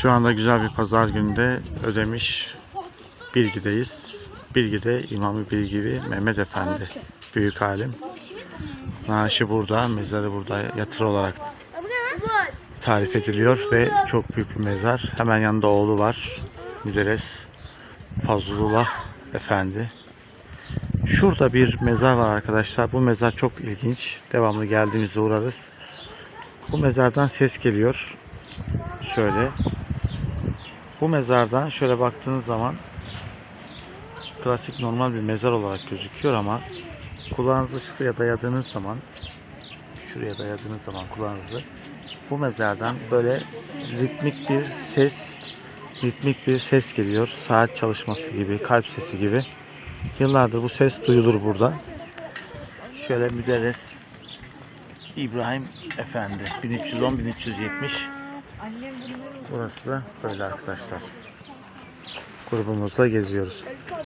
Şu anda güzel bir pazar gününde Ödemiş Bilgi'deyiz. Bilgi'de İmam-ı Bilgivi Mehmet Efendi büyük alim. Naaşı burada, mezarı burada yatır olarak tarif ediliyor ve çok büyük bir mezar. Hemen yanında oğlu var. Müderres Fazlullah Efendi. Şurada bir mezar var arkadaşlar. Bu mezar çok ilginç. Devamlı geldiğimizde uğrarız. Bu mezardan ses geliyor. Şöyle. Bu mezardan şöyle baktığınız zaman klasik normal bir mezar olarak gözüküyor ama kulağınızı şuraya dayadığınız zaman şuraya dayadığınız zaman kulağınızı bu mezardan böyle ritmik bir ses ritmik bir ses geliyor. Saat çalışması gibi, kalp sesi gibi. Yıllardır bu ses duyulur burada. Şöyle müderris İbrahim Efendi 1310-1370 Burası da böyle arkadaşlar. Grubumuzda geziyoruz.